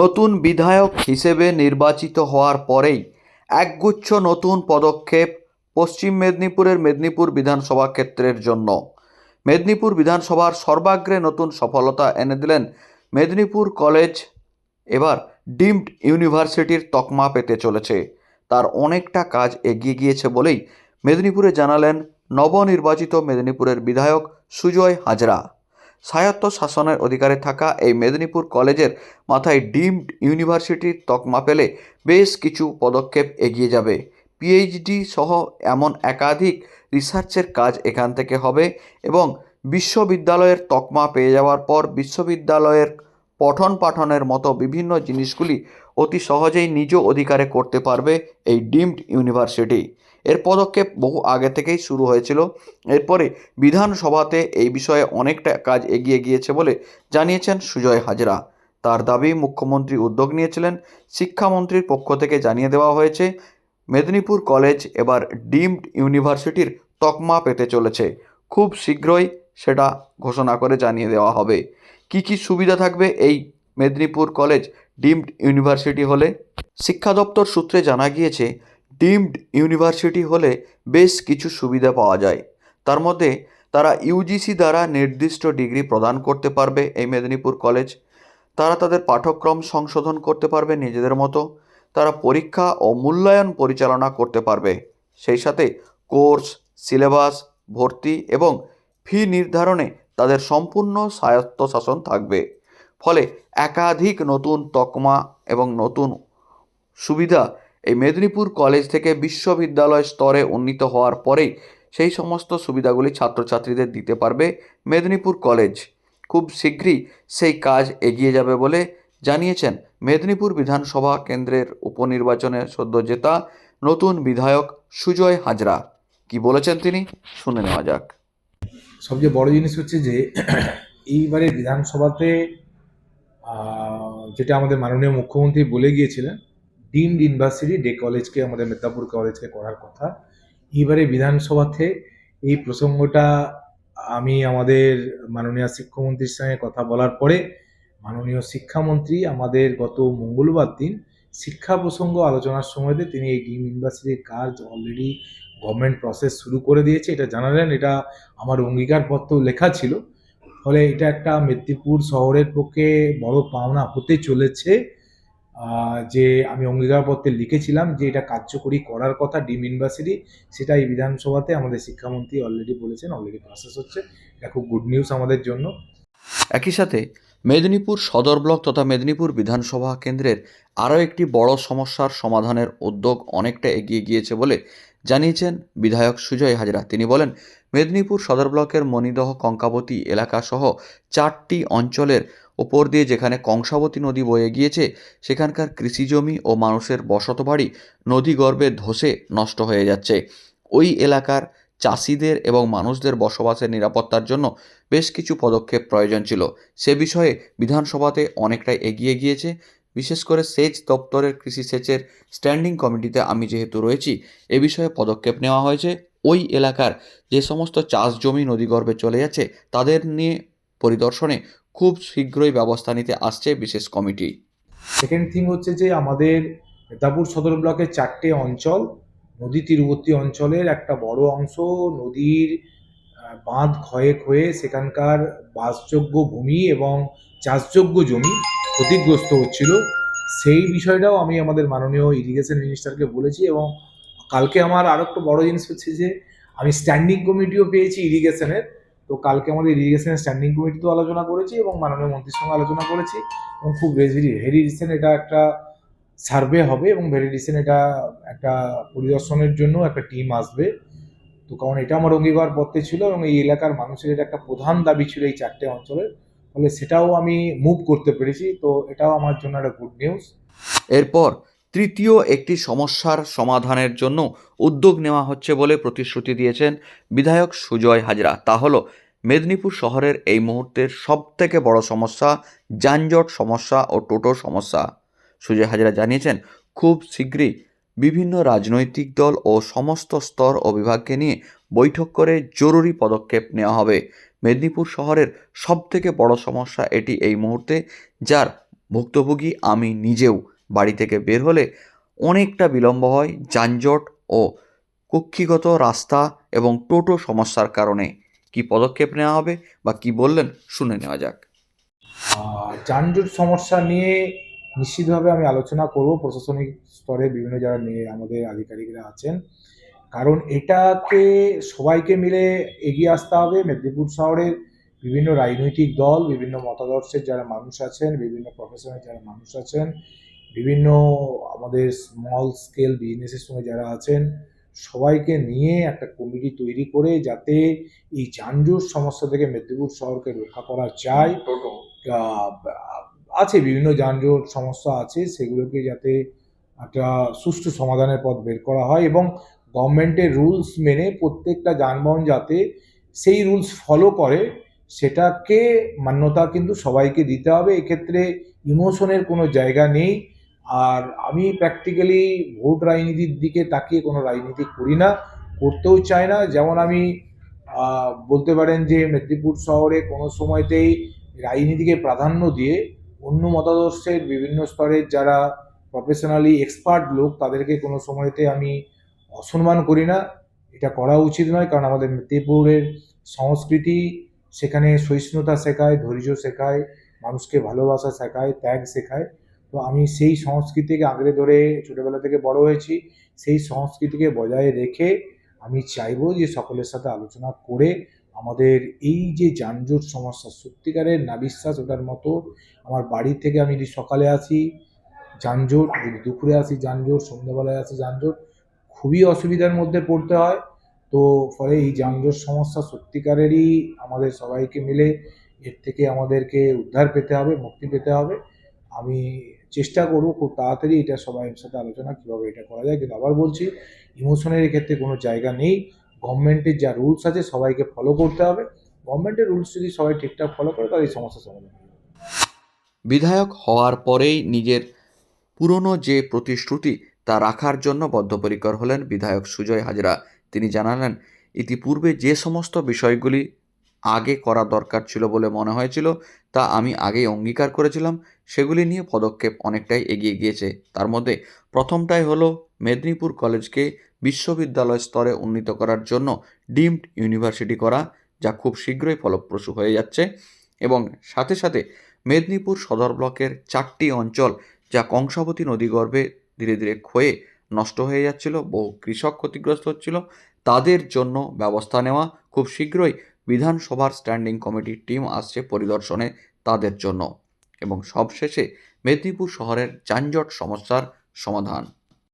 নতুন বিধায়ক হিসেবে নির্বাচিত হওয়ার পরেই একগুচ্ছ নতুন পদক্ষেপ পশ্চিম মেদিনীপুরের মেদিনীপুর বিধানসভা ক্ষেত্রের জন্য। মেদিনীপুর বিধানসভার সর্বাগ্রে নতুন সফলতা এনে দিলেন মেদিনীপুর কলেজ, এবার ডিমড ইউনিভার্সিটির তকমা পেতে চলেছে। তার অনেকটা কাজ এগিয়ে গিয়েছে বলেই মেদিনীপুরে জানালেন নবনির্বাচিত মেদিনীপুরের বিধায়ক সুজয় হাজরা। স্বায়ত্ত শাসনের অধিকারে থাকা এই মেদিনীপুর কলেজের মাথায় ডিমড ইউনিভার্সিটির তকমা পেলে বেশ কিছু পদক্ষেপ এগিয়ে যাবে। পিএইচডি সহ এমন একাধিক রিসার্চের কাজ এখান থেকে হবে এবং বিশ্ববিদ্যালয়ের তকমা পেয়ে যাওয়ার পর বিশ্ববিদ্যালয়ের পঠন পাঠনের মতো বিভিন্ন জিনিসগুলি অতি সহজেই নিজ অধিকারে করতে পারবে এই ডিমড ইউনিভার্সিটি। এর পদক্ষেপ বহু আগে থেকেই শুরু হয়েছিল। এরপরে বিধানসভাতে এই বিষয়ে অনেকটা কাজ এগিয়ে গিয়েছে বলে জানিয়েছেন সুজয় হাজরা। তার দাবি, মুখ্যমন্ত্রী উদ্যোগ নিয়েছিলেন। শিক্ষামন্ত্রীর পক্ষ থেকে জানিয়ে দেওয়া হয়েছে, মেদিনীপুর কলেজ এবার ডিমড ইউনিভার্সিটির তকমা পেতে চলেছে। খুব শীঘ্রই সেটা ঘোষণা করে জানিয়ে দেওয়া হবে। কি কি সুবিধা থাকবে এই মেদিনীপুর কলেজ ডিমড ইউনিভার্সিটি হলে? শিক্ষা দপ্তর সূত্রে জানা গিয়েছে ডিমড ইউনিভার্সিটি হলে বেশ কিছু সুবিধা পাওয়া যায়। তার মধ্যে তারা ইউজিসি দ্বারা নির্দিষ্ট ডিগ্রি প্রদান করতে পারবে এই মেদিনীপুর কলেজ। তারা তাদের পাঠ্যক্রম সংশোধন করতে পারবে নিজেদের মতো। তারা পরীক্ষা ও মূল্যায়ন পরিচালনা করতে পারবে। সেই সাথে কোর্স, সিলেবাস, ভর্তি এবং ফি নির্ধারণে তাদের সম্পূর্ণ স্বায়ত্তশাসন থাকবে। ফলে একাধিক নতুন তকমা এবং নতুন সুবিধা এই মেদিনীপুর কলেজ থেকে বিশ্ববিদ্যালয় স্তরে উন্নীত হওয়ার পরেই সেই সমস্ত সুবিধাগুলি ছাত্রছাত্রীদের দিতে পারবে মেদিনীপুর কলেজ। খুব শীঘ্রই সেই কাজ এগিয়ে যাবে বলে জানিয়েছেন মেদিনীপুর বিধানসভা কেন্দ্রের উপনির্বাচনে সদ্য জেতা নতুন বিধায়ক সুজয় হাজরা। কি বলেছেন তিনি? শুনে নেওয়া যাক। সবচেয়ে বড় জিনিস হচ্ছে যে, এইবারে বিধানসভাতে যেটা আমাদের মাননীয় মুখ্যমন্ত্রী বলে গিয়েছিলেন ডিমড ইউনিভার্সিটি, ডে কলেজকে আমাদের মেদিনীপুর কলেজকে করার কথা। এইবারে বিধানসভাতে এই প্রসঙ্গটা আমি আমাদের মাননীয় শিক্ষামন্ত্রীর সঙ্গে কথা বলার পরে মাননীয় শিক্ষামন্ত্রী আমাদের গত মঙ্গলবার দিন শিক্ষা প্রসঙ্গ আলোচনার সময়তে তিনি এই ডিম ইউনিভার্সিটির কাজ অলরেডি গভর্নমেন্ট প্রসেস শুরু করে দিয়েছে। এটা জানালেন, এটা আমার অঙ্গীকারপত্র লেখা ছিল। ফলে এটা একটা মেদিনীপুর শহরের পক্ষে বড় পাওনা হতে চলেছে। যে আমি অঙ্গীকারপত্রে লিখেছিলাম যে এটা কার্যকরী করার কথা ডিম ইউনিভার্সিটি, সেটা এই বিধানসভাতে আমাদের শিক্ষামন্ত্রী অলরেডি বলেছেন অলরেডি প্রসেস হচ্ছে। এটা খুব গুড নিউজ আমাদের জন্য। একই সাথে মেদিনীপুর সদর ব্লক তথা মেদিনীপুর বিধানসভা কেন্দ্রের আরও একটি বড় সমস্যার সমাধানের উদ্যোগ অনেকটা এগিয়ে গিয়েছে বলে জানিয়েছেন বিধায়ক সুজয় হাজরা। তিনি বলেন, মেদিনীপুর সদর ব্লকের মণিদহ, কঙ্কাবতী এলাকাসহ চারটি অঞ্চলের ওপর দিয়ে যেখানে কংসাবতী নদী বয়ে গিয়েছে, সেখানকার কৃষিজমি ও মানুষের বসতবাড়ি নদীগর্ভে ধসে নষ্ট হয়ে যাচ্ছে। ওই এলাকার চাষিদের এবং মানুষদের বসবাসের নিরাপত্তার জন্য বেশ কিছু পদক্ষেপ প্রয়োজন ছিল। সে বিষয়ে বিধানসভাতে অনেকটাই এগিয়ে গিয়েছে। বিশেষ করে সেচ দপ্তরের কৃষি সেচের স্ট্যান্ডিং কমিটিতে আমি যেহেতু রয়েছি, এ বিষয়ে পদক্ষেপ নেওয়া হয়েছে। ওই এলাকার যে সমস্ত চাষ জমি নদীগর্ভে চলে যাচ্ছে, তাদের নিয়ে পরিদর্শনে খুব শীঘ্রই ব্যবস্থা নিতে আসছে বিশেষ কমিটি। সেকেন্ড থিং হচ্ছে যে আমাদের মেদিনীপুর সদর ব্লকের চারটে অঞ্চল, নদী তীরবর্তী অঞ্চলের একটা বড় অংশ নদীর বাঁধ ক্ষয়ে ক্ষয়ে সেখানকার বাসযোগ্য ভূমি এবং চাষযোগ্য জমি ক্ষতিগ্রস্ত হচ্ছিল। সেই বিষয়টাও আমি আমাদের মাননীয় ইরিগেশন মিনিস্টারকে বলেছি এবং কালকে আমার আরও একটা বড় জিনিস হচ্ছে যে আমি স্ট্যান্ডিং কমিটিও পেয়েছি ইরিগেশনের তো কালকে আমাদের ইরিগেশনের স্ট্যান্ডিং কমিটিতেও আলোচনা করেছি এবং মাননীয় মন্ত্রীর সঙ্গে আলোচনা করেছি এবং খুব ভেরি রিসেন্ট এটা একটা সার্ভে হবে এবং ভেরি রিসেন্ট এটা একটা পরিদর্শনের জন্য একটা টিম আসবে। তো কারণ এটা আমার অঙ্গীকার পত্রে ছিল এবং এই এলাকার মানুষের এটা একটা প্রধান দাবি ছিল এই চারটে অঞ্চলের। ফলে সেটাও আমি মুভ করতে পেরেছি। তো এটাও আমার জন্য একটা গুড নিউজ এরপর তৃতীয় একটি সমস্যার সমাধানের জন্য উদ্যোগ নেওয়া হচ্ছে বলে প্রতিশ্রুতি দিয়েছেন বিধায়ক সুজয় হাজরা। তা হলো, মেদিনীপুর শহরের এই মুহূর্তের সবথেকে বড় সমস্যা যানজট সমস্যা ও টোটো সমস্যা। সুজয় হাজরা জানিয়েছেন, খুব শীঘ্রই বিভিন্ন রাজনৈতিক দল ও সমস্ত স্তর ও বিভাগকে নিয়ে বৈঠক করে জরুরি পদক্ষেপ নেওয়া হবে। মেদিনীপুর শহরের সবথেকে বড় সমস্যা এটি এই মুহূর্তে, যার ভুক্তভোগী আমি নিজেও। বাড়ি থেকে বের হলে অনেকটা বিলম্ব হয় যানজট ও কক্ষিগত রাস্তা এবং টোটো সমস্যার কারণে। কি পদক্ষেপ নেওয়া হবে বা কি বললেন শুনে নেওয়া যাক। যানজট সমস্যা নিয়ে নিশ্চিতভাবে আমি আলোচনা করব। প্রশাসনিক স্তরে বিভিন্ন যারা নিয়ে আমাদের আধিকারিকরা আছেন। কারণ এটাকে সবাইকে মিলে এগিয়ে আসতে হবে। মেদিনীপুর শহরের বিভিন্ন রাজনৈতিক দল, বিভিন্ন মতাদর্শের যারা মানুষ আছেন, বিভিন্ন প্রফেশনের যারা মানুষ আছেন বিভিন্ন আমাদের স্মল স্কেল বিজনেসের সঙ্গে যারা আছেন সবাইকে নিয়ে একটা কমিটি তৈরি করে যাতে এই যানজট সমস্যা থেকে মেদিনীপুর শহরকে রক্ষা করা যায়। আছে বিভিন্ন যানজট সমস্যা আছে সেগুলোকে যাতে একটা সুষ্ঠু সমাধানের পথ বের করা হয় এবং গভর্নমেন্টের রুলস মেনে প্রত্যেকটা যানবাহন যাতে সেই রুলস ফলো করে সেটাকে মান্যতা কিন্তু সবাইকে দিতে হবে। এক্ষেত্রে ইমোশনের কোনো জায়গা নেই। আর আমি প্র্যাকটিক্যালি ভোট রাজনীতির দিকে তাকিয়ে কোনো রাজনীতি করি না, করতেও চাই না। যেমন আমি বলতে পারেন যে মেদিনীপুর শহরে কোনো সময়তেই রাজনীতিকে প্রাধান্য দিয়ে অন্য মতাদর্শের বিভিন্ন স্তরের যারা প্রফেশনালি এক্সপার্ট লোক, তাদেরকে কোনো সময়তে আমি অসম্মান করি না। এটা করা উচিত নয়, কারণ আমাদের মেদিনীপুরের সংস্কৃতি সেখানে সহিষ্ণুতা শেখায়, ধৈর্য শেখায়, মানুষকে ভালোবাসা শেখায়, ত্যাগ শেখায়। তো আমি সেই সংস্কৃতিকে আঁকড়ে ধরে ছোটোবেলা থেকে বড় হয়েছি, সেই সংস্কৃতিকে বজায় রেখে আমি চাইব যে সকলের সাথে আলোচনা করে আমাদের এই যে যানজট সমস্যা, সত্যিকারের না বিশ্বাস ওটার মতো আমার বাড়ি থেকে আমি যদি সকালে আসি, যানজট, যদি দুপুরে আসি যানজট, সন্ধ্যাবেলায় আসি যানজট, খুবই অসুবিধার মধ্যে পড়তে হয়। তো ফলে এই যানজট সমস্যা সত্যিকারেরই আমাদের সবাইকে মিলে এর থেকে আমাদেরকে উদ্ধার পেতে হবে, মুক্তি পেতে হবে। আমি চেষ্টা করব, খুব তাড়াতাড়ি এটা সবাইয়ের সাথে আলোচনা কীভাবে এটা করা যায়, কিন্তু আবার বলছি ইমোশনের ক্ষেত্রে কোনো জায়গা নেই। গভর্নমেন্টের যা রুলস আছে সবাইকে ফলো করতে হবে। গভর্নমেন্টের রুলস যদি সবাই ঠিকঠাক ফলো করে, তাহলে এই সমস্যার সমাধান বিধায়ক হওয়ার পরেই নিজের পুরনো যে প্রতিশ্রুতি, তা রাখার জন্য বদ্ধপরিকর হলেন বিধায়ক সুজয় হাজরা। তিনি জানালেন, ইতিপূর্বে যে সমস্ত বিষয়গুলি আগে করা দরকার ছিল বলে মনে হয়েছিল, তা আমি আগেই অঙ্গীকার করেছিলাম। সেগুলি নিয়ে পদক্ষেপ অনেকটাই এগিয়ে গিয়েছে। তার মধ্যে প্রথমটাই হলো মেদিনীপুর কলেজকে বিশ্ববিদ্যালয় স্তরে উন্নীত করার জন্য ডিমড ইউনিভার্সিটি করা, যা খুব শীঘ্রই ফলপ্রসূ হয়ে যাচ্ছে এবং সাথে সাথে মেদিনীপুর সদর ব্লকের চারটি অঞ্চল, যা কংসাবতী নদীগর্ভে ধীরে ধীরে ক্ষয়ে নষ্ট হয়ে যাচ্ছিল, বহু কৃষক ক্ষতিগ্রস্ত হচ্ছিল, তাদের জন্য ব্যবস্থা নেওয়া, খুব শীঘ্রই বিধানসভার স্ট্যান্ডিং কমিটির টিম আসছে পরিদর্শনে তাদের জন্য। এবং সবশেষে মেদিনীপুর শহরের যানজট সমস্যার সমাধান।